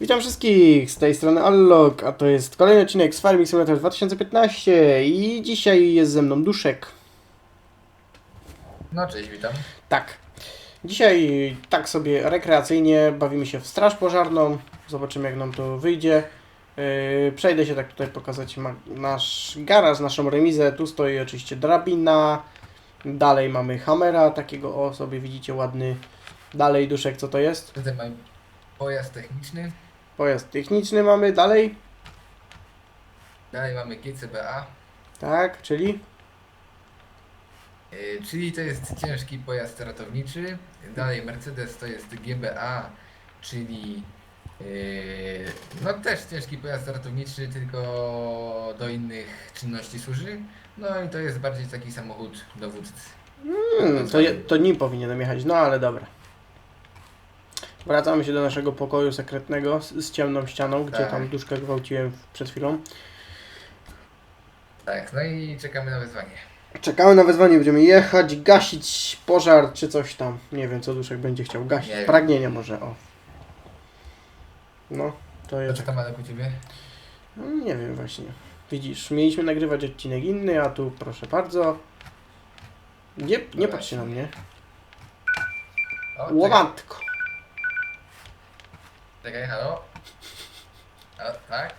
Witam wszystkich, z tej strony Allok, a to jest kolejny odcinek z Farming Simulator 2015 i dzisiaj jest ze mną Duszek. No cześć, witam. Tak, dzisiaj tak sobie rekreacyjnie bawimy się w straż pożarną, zobaczymy jak nam to wyjdzie. Yy, przejdę się tak tutaj pokazać nasz garaż, naszą remizę, tu stoi oczywiście drabina, dalej mamy hamera, takiego o sobie widzicie ładny. Dalej Duszek, co to jest? Tutaj mamy pojazd techniczny, Pojazd techniczny mamy, dalej, dalej mamy GCBA, tak, czyli? yy, czyli to jest ciężki pojazd ratowniczy. Dalej Mercedes to jest GBA, czyli yy, no też ciężki pojazd ratowniczy, tylko do innych czynności służy. No i to jest bardziej taki samochód dowódcy. Hmm, to, je- to nim powinienem jechać, no ale dobra. Wracamy się do naszego pokoju sekretnego z, z ciemną ścianą, gdzie Tak. tam duszkę gwałciłem w- przed chwilą. Tak, no i czekamy na wezwanie. Czekamy na wezwanie, będziemy jechać, gasić pożar czy coś tam. Nie wiem, co duszek będzie chciał gasić. Nie wiem. Pragnienie może, o. No, to jest. co tam Alek u Ciebie? No, nie wiem właśnie. Widzisz, mieliśmy nagrywać odcinek inny, a tu proszę bardzo. Nie, nie No patrz się na mnie. O, czekaj. Czekaj, halo? O, tak?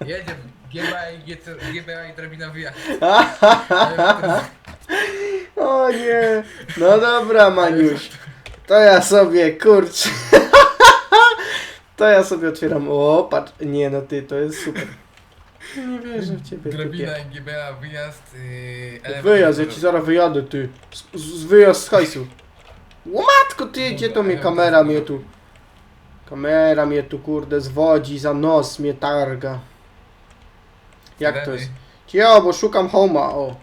Jedziemy. GBA i GC, GBA i drabina wyjazd. O nie. No dobra, Maniuś. To ja sobie, kurczę. To ja sobie otwieram. O, patrz. Nie no ty, to jest super. Nie wierzę w ciebie. Drabina typie. i GBA, wyjazd. Yy, Wyjazd, ja ci zaraz wyjadę, ty. Z, z wyjazd z hajsu. Łomatko, ty, gdzie to mnie kamera mnie tu. Kamera mnie tu, kurde, zwodzi za nos, mnie targa. Jak to jest? Cio, bo szukam homa, o.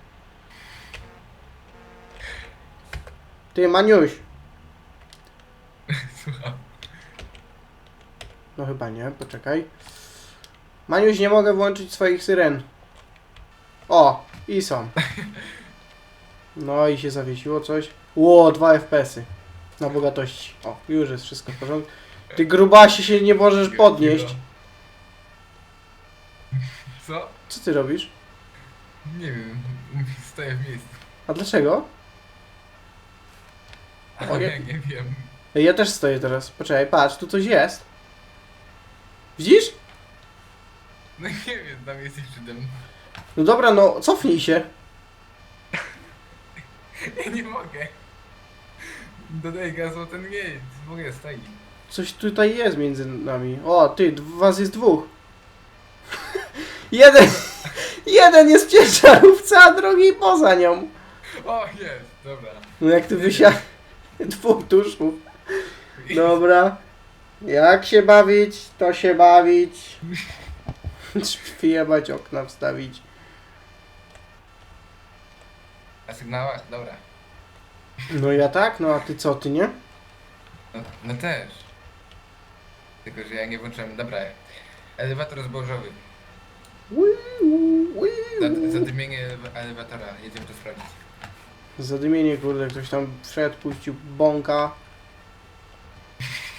Ty, Maniuś. Słucham. No chyba nie, poczekaj. Maniuś, nie mogę włączyć swoich syren. O, i są. No i się zawiesiło coś. Ło, 2 FPS-y. Na bogatości. O, już jest wszystko w porządku. Ty grubasie się nie możesz podnieść. Co? Co ty robisz? Nie wiem. Stoję w miejscu. A dlaczego? O, O, nie- wiem. Ej, Ja też stoję teraz. Poczekaj, patrz, tu coś jest. Widzisz? No nie wiem, tam jesteś mną. No dobra, no cofnij się. Ja nie mogę. Dodaj gazu, ten nie, mogę stoi. Coś tutaj jest między nami. O, ty, was jest dwóch. jeden, jeden jest w ciężarówce, a drugi poza nią. O, jest, dobra. No jak ty wysia... Dwóch duszów. Dobra. Jak się bawić, to się bawić. Drzwi jebać, okna wstawić. A sygnała? Dobra. No ja tak, no a ty co, ty nie? No, no też. Tylko, że ja nie włączyłem. Dobra. Elewator zbożowy. Zad zadymienie elew- elewatora. Jedziemy to sprawdzić. Zadymienie, kurde, ktoś tam wszedł, puścił bąka.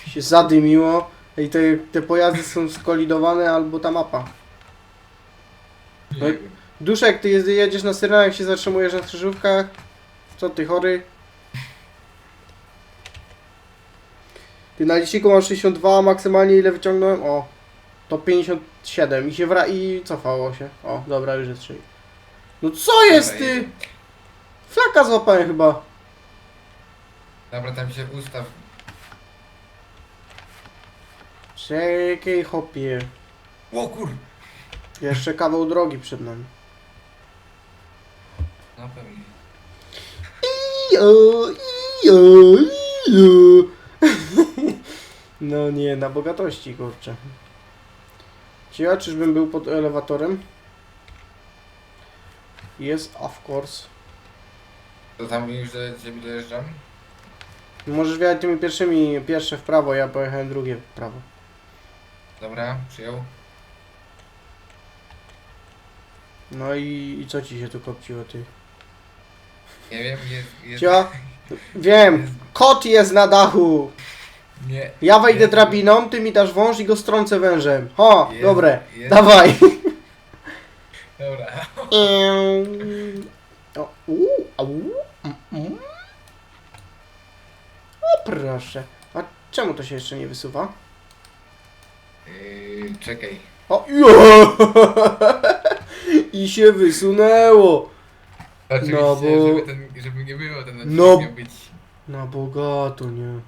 Się zadymiło. I te, te pojazdy są skolidowane albo ta mapa. No i-. Duszek, ty jedziesz na syrenach, się zatrzymujesz na krzyżówkach. Co ty, chory? Ty na liczniku masz 62, a maksymalnie ile wyciągnąłem? O, to 57 i się wra... i cofało się. O, dobra, już jest 3. No co jest Dobra, ty? Flaka złapałem chyba. Dobra, tam się ustaw. Czekaj, hopie. O kur... Jeszcze kawał drogi przed nami. No pewnie. Ijo, ijo, ijo. No nie, na bogatości, kurczę. Czy ja czyżbym był pod elewatorem? Jest, of course. To tam już do ciebie dojeżdżam? Możesz wjechać tymi pierwszymi, pierwsze w prawo, ja pojechałem drugie w prawo. Dobra, przyjął. No i, i co ci się tu kopciło, ty? Nie wiem, jest... jest... Cio? Wiem, kot jest na dachu! Nie. Ja wejdę drabiną, ty mi dasz wąż i go strącę wężem. Ho, Jest- dobre, jest- dawaj. Dobra. Ehm, o, u, au, mm, mm. O proszę. A czemu to się jeszcze nie wysuwa? Yy, czekaj. O, jo! I się wysunęło. Oczywiście, No bo- żeby, ten, żeby nie było, ten odcinek No. miał być... Na bogato, nie.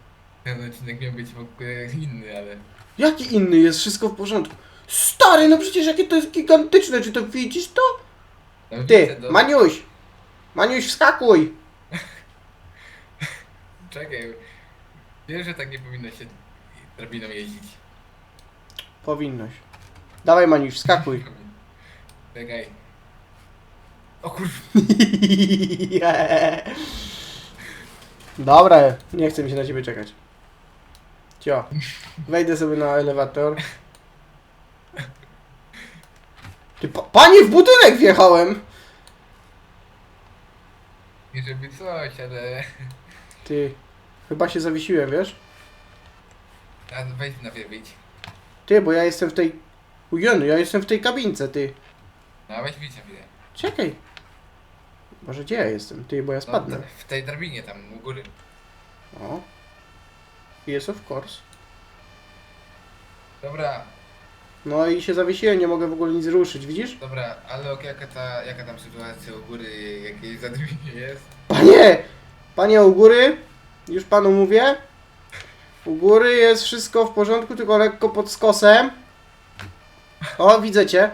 Ten odcinek miał być w ogóle inny, ale... Jaki inny jest? Wszystko w porządku. Stary, no przecież jakie to jest gigantyczne, czy to widzisz to? No, widzę, Ty, no, Maniuś! Maniuś, wskakuj! Czekaj. Wiesz, że tak nie powinno się drabiną jeździć. Powinnoś. Dawaj Maniuś, wskakuj. Czekaj. O kurwa. Dobra, nie chcę mi się na ciebie czekać. Cio. Wejdę sobie na elewator. Ty, pa panie, w budynek wjechałem! Nie żeby coś, ale... Ty, chyba się zawiesiłem, wiesz? A weź na wie wyjdź. Ty, bo ja jestem w tej... Ujeny, ja jestem w tej kabince, ty. No weź na chwilę. Czekaj. Może gdzie ja jestem? Ty, bo ja No, spadnę. w tej drabinie tam u góry. O. Yes, of course. Dobra, No i się zawiesiłem, nie mogę w ogóle nic ruszyć, widzisz? dobra, ale ok, jaka, ta, jaka tam sytuacja u góry, jakie zadrwienie jest? Panie! Panie u góry, już panu mówię. U góry jest wszystko w porządku, tylko lekko pod skosem. O, widzę cię.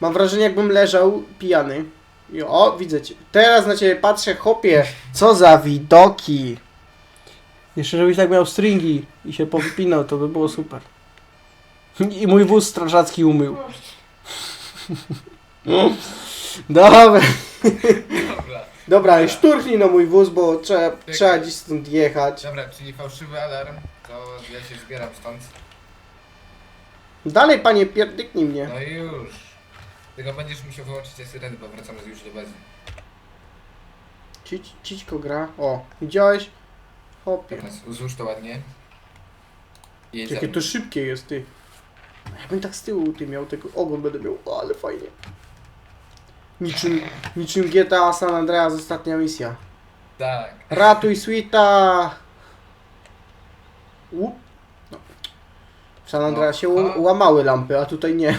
Mam wrażenie, jakbym leżał pijany. I o, widzę cię. Teraz na ciebie patrzę, chopie. Co za widoki. Jeszcze żebyś tak miał stringi i się powypinał, to by było super. I mój wóz strażacki umył. Dobra. Dobra, Dobra, ale szturchnij na mój wóz, bo trzeba, trzeba dziś stąd jechać. dobra, czyli fałszywy alarm, to ja się zbieram stąd. Dalej, panie, pierdyknij mnie. No już. Tylko będziesz musiał wyłączyć te syreny, bo wracamy już do bazy. Cić, cićko gra. O, widziałeś? Hopie. Złóż to ładnie. Jedź za Jakie mną. to szybkie jest, ty. Jakbym tak z tyłu ty miał, tego ogon będę miał, o, ale fajnie. Niczym, niczym GTA San Andreas ostatnia misja. Tak. Ratuj Sweeta! U? No. W San Andreas się No, a- łamały lampy, a tutaj nie.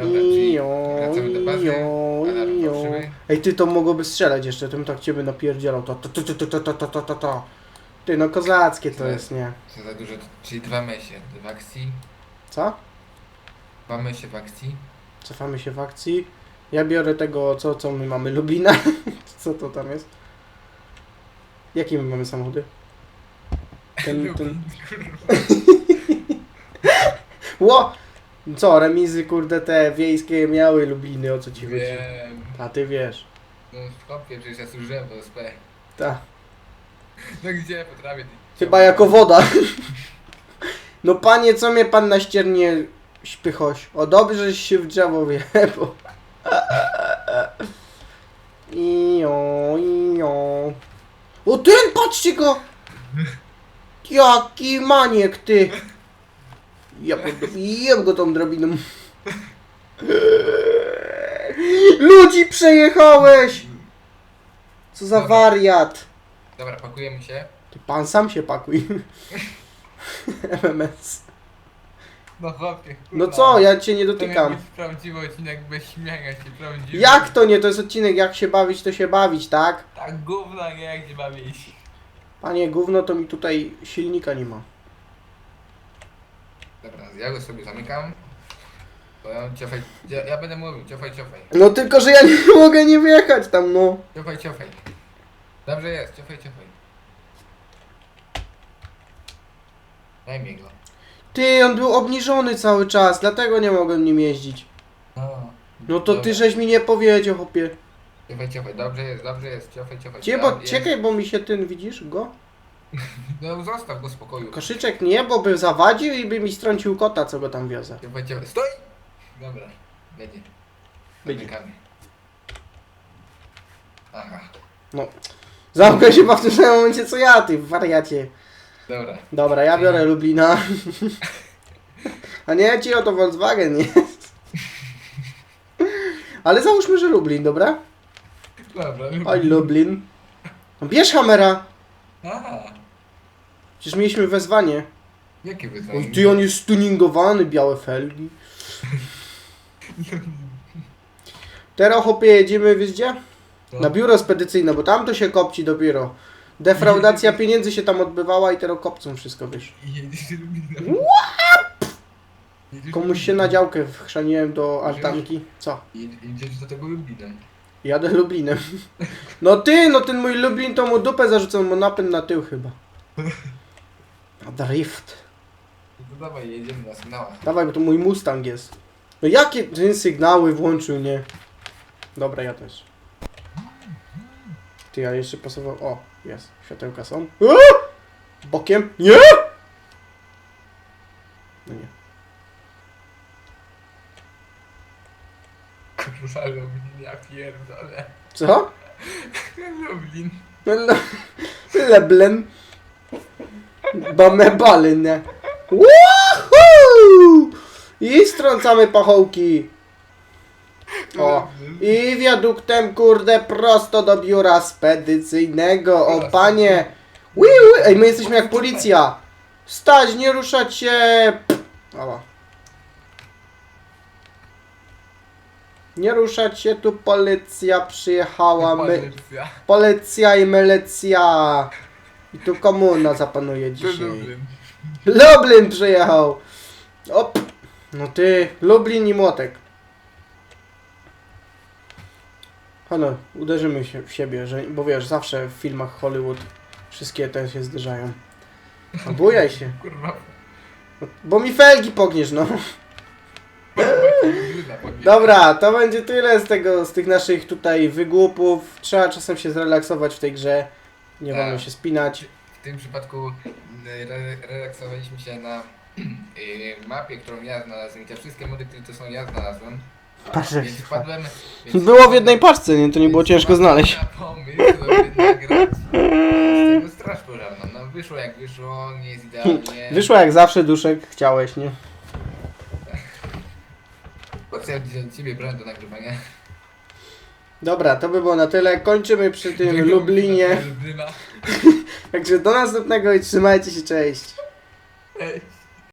Dobra, czyli wracamy do bazy. ijo, Alarm ijo. fałszywy. Ej, ty to mogłoby strzelać jeszcze, to bym tak ciebie napierdzielał. To, to, to, to, to, to, to, to, to, to. Ty, no kozackie to jest, nie? Co za dużo, czyli dwa mesie w akcji. Co? Dwa mesie w akcji. Cofamy się w akcji. Ja biorę tego, co, co my mamy, Lublina. co to tam jest? Jakie my mamy samochody? Ten, ten... Ło! Co, remizy, kurde, te wiejskie miały Lubliny, o co ci chodzi? Wiem. A ty wiesz. No chłopie, przecież ja służyłem w OSP. Ta. No gdzie potrafię? ty- Chyba jako woda. No panie, co mnie pan na ściernie śpychoś? O dobrze, żeś się w drzewo wjebał. Ijo, ijo. O ten, patrzcie go! Jaki maniek, ty! Go- jeb go tą drabiną. Ludzi przejechałeś! Co za Dobra. wariat! Dobra, pakujemy się. Ty pan sam się pakuj. MMS. No chłopie, No co, ja cię nie To dotykam. być prawdziwy odcinek bez śmiania się, prawdziwy. Jak to nie? To jest odcinek jak się bawić, to się bawić, tak? Tak gówno, nie jak się bawić. Panie gówno, to mi tutaj silnika nie ma. Dobra, ja go sobie zamykam. To ja, ciofaj, ja, ja będę mówił, ciofaj, ciofaj. No tylko, że ja nie mogę nie wjechać tam, no. Ciofaj, ciofaj. Dobrze jest, ciofaj, ciofaj. Daj mi go. Ty, on był obniżony cały czas, dlatego nie mogłem nim jeździć. No, No to ty Dobra. żeś mi nie powiedział, chłopie. Ciofaj, ciofaj, dobrze jest, dobrze jest, ciofaj, ciofaj. Cie, bo, czekaj, bo mi się ten, widzisz go? No zostaw go w spokoju. Koszyczek nie, bo by zawadził i by mi strącił kota, co go tam wiozę. Ciofaj. Stój! Dobra, będzie. Będzie. Zamykamy. Aha. Zamknę się w tym samym momencie co ja, ty wariacie. Dobra. Dobra, ja biorę Lublina. A nie, ci to Volkswagen jest. Ale załóżmy, że Lublin, dobra? Dobra. Oj, Lublin. No Bierz Hamera. Aha. Przecież mieliśmy wezwanie. Jakie wyzwanie? ty, on jest tuningowany, białe felgi. Teraz hopie jedziemy, wiesz gdzie? No. Na biuro spedycyjne, bo tam to się kopci dopiero. Defraudacja pieniędzy się tam odbywała i teraz kopcą wszystko, wiesz. Jedziesz Komuś się na działkę wchrzaniłem do altanki. Co? Jedziesz do tego Lubina. Jadę Lublinem. No ty, no ten mój Lublin to mu dupę zarzucał, mu napęd na tył chyba. A drift. No dawaj, jedziemy na sygnałach. Dawaj, bo to mój Mustang jest. No jakie ten sygnały włączył, nie? Dobra, ja też. Ty, ja jeszcze pasował... O, jest. Światełka są. O! Bokiem. Nie! No nie. Kurwa, Lublin, ja pierdolę. Co? Lublin. Le- Leblen. Bamebalen. Woohoo! I strącamy pachołki. O. I wiaduktem, kurde, prosto do biura spedycyjnego. O panie. Ui, ui. Ej, my jesteśmy jak policja. Stać, nie ruszać się. Ała. Nie ruszać się, tu policja przyjechała. My... Policja. I milicja. I tu komuna zapanuje dzisiaj. Lublin. Przyjechał. Op. No ty, Lublin i młotek. Ano, uderzymy się w siebie, że, bo wiesz, zawsze w filmach Hollywood wszystkie te się zderzają. No, bujaj się. Kurwa. Bo mi felgi pogniesz, no. Dobra, to będzie tyle z tego, z tych naszych tutaj wygłupów. Trzeba czasem się zrelaksować w tej grze. Nie wolno Tak. się spinać. W tym przypadku y, re relaksowaliśmy się na y, mapie, którą ja znalazłem i te wszystkie mody, które to są ja znalazłem. Patrzę, Więc się wpadłem... więc Było w jednej paczce, nie? To nie było więc ciężko wpadłem znaleźć. Na pomysł, żeby nagrać z tego straż pożarną. No wyszło jak wyszło, nie jest idealnie. Wyszło jak zawsze, duszek, chciałeś, nie? Chcę dzisiaj od ciebie broń do nagrywania. Dobra, to by było na tyle. Kończymy przy tym Lublinie. Także do następnego i trzymajcie się, cześć.